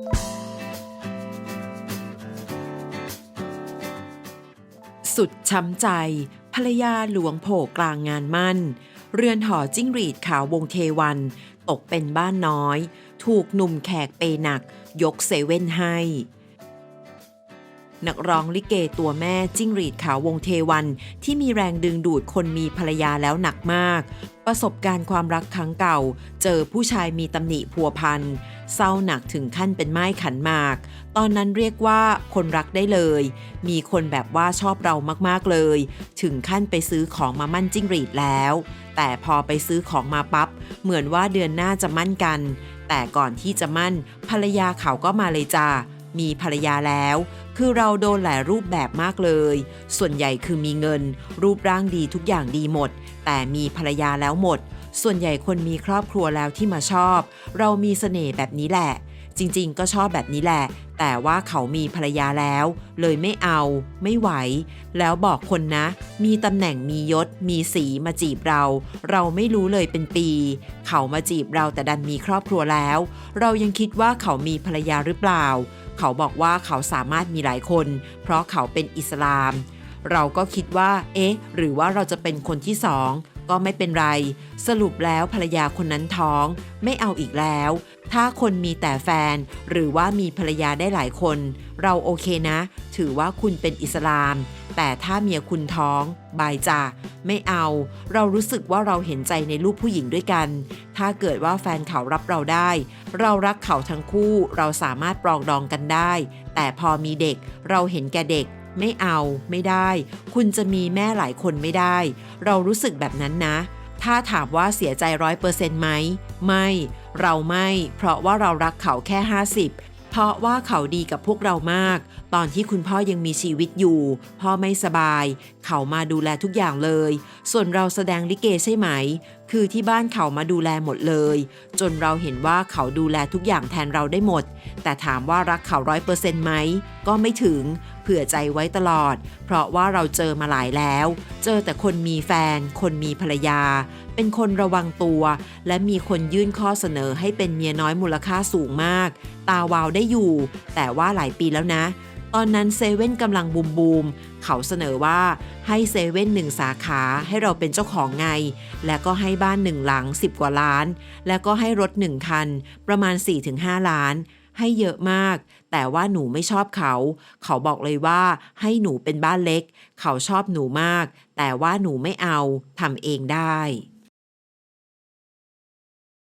สุดช้ำใจ ภรรยาหลวงโผล่กลางงานมั่น เรือนหอจิ้งหรีดขาววงเทวัน ตกเป็นบ้านน้อย ถูกหนุ่มแขกเปหนัก ยกเซเว่นให้ นักร้องลิเกตัวแม่จิ้งหรีดขาววงเทวัน ที่มีแรงดึงดูดคนมีภรรยาแล้วหนักมาก ประสบการณ์ความรักครั้งเก่า เจอผู้ชายมีตำหนิพัวพันเศร้าหนักถึงขั้นเป็นไม้ขันหมาก ตอนนั้นเรียกว่าคนรักได้เลย มีคนแบบว่าชอบเรามากๆเลย ถึงขั้นไปซื้อของมามั่นจิ้งหรีดแล้ว แต่พอไปซื้อของมาปับ๊บเหมือนว่าเดือนหน้าจะมั่นกัน แต่ก่อนที่จะมั่นภรรยาเขาก็มาเลยจ้า มีภรรยาแล้ว คือเราโดนหลายรูปแบบมากเลย ส่วนใหญ่คือมีเงิน รูปร่างดีทุกอย่างดีหมด แต่มีภรรยาแล้วหมด ส่วนใหญ่คนมีครอบครัวแล้วที่มาชอบ เรามีเสน่ห์แบบนี้แหละ จริงๆ ก็ชอบแบบนี้แหละ แต่ว่าเขามีภรรยาแล้ว เลยไม่เอา ไม่ไหว แล้วบอกคนนะ มีตำแหน่งมียศ มีสีมาจีบเรา เราไม่รู้เลยเป็นปี เขามาจีบเราแต่ดันมีครอบครัวแล้ว เรายังคิดว่าเขามีภรรยาหรือเปล่า เขาบอกว่าเขาสามารถมีหลายคน เพราะเขาเป็นอิสลาม เราก็คิดว่า เอ๊ะ หรือว่าเราจะเป็นคนที่สอง ก็ไม่เป็นไร สรุปแล้วภรรยาคนนั้นท้องไม่เอาอีกแล้ว ถ้าคนมีแต่แฟน หรือว่ามีภรรยาได้หลายคน เราโอเคนะ ถือว่าคุณเป็นอิสลาม แต่ถ้าเมียคุณท้องบายจ้าไม่เอา เรารู้สึกว่าเราเห็นใจในลูกผู้หญิงด้วยกัน ถ้าเกิดว่าแฟนเขารับเราได้ เรารักเขาทั้งคู่ เราสามารถปรองดองกันได้ แต่พอมีเด็ก เราเห็นแก่เด็ก ไม่เอาไม่ได้ คุณจะมีแม่หลายคนไม่ได้ เรารู้สึกแบบนั้นนะ ถ้าถามว่าเสียใจร้อยเปอร์เซ็นต์ไหมไม่ เราไม่ เพราะว่าเรารักเขาแค่ 50 เพราะว่าเขาดีกับพวกเรามาก ตอนที่คุณพ่อยังมีชีวิตอยู่ พ่อไม่สบาย เขามาดูแลทุกอย่างเลย ส่วนเราแสดงลิเกใช่ไหม คือที่บ้านเขามาดูแลหมดเลย จนเราเห็นว่าเขาดูแลทุกอย่างแทนเราได้หมด แต่ถามว่ารักเขาร้อยเปอร์เซ็นต์ไหมก็ไม่ถึง ผื่อใจไว้ตลอด เพราะว่าเราเจอมาหลายแล้ว เจอแต่คนมีแฟน คนมีภรรยา เป็นคนระวังตัว และมีคนยื่นข้อเสนอให้เป็นเมียน้อยมูลค่าสูงมาก ตาวาวได้อยู่ แต่ว่าหลายปีแล้วนะ ตอนนั้นเซเว่นกำลังบูมบูมเขาเสนอว่าให้เซเว่นหนึ่งสาขาให้เราเป็นเจ้าของไง และก็ให้บ้านหนึ่งหลัง 10 กว่าล้าน แล้วก็ให้รถหนึ่งคัน ประมาณ 4-5 ล้าน ให้เยอะมาก แต่ว่าหนูไม่ชอบเขา เขาบอกเลยว่าให้หนูเป็นบ้านเล็ก เขาชอบหนูมาก แต่ว่าหนูไม่เอาทำเองได้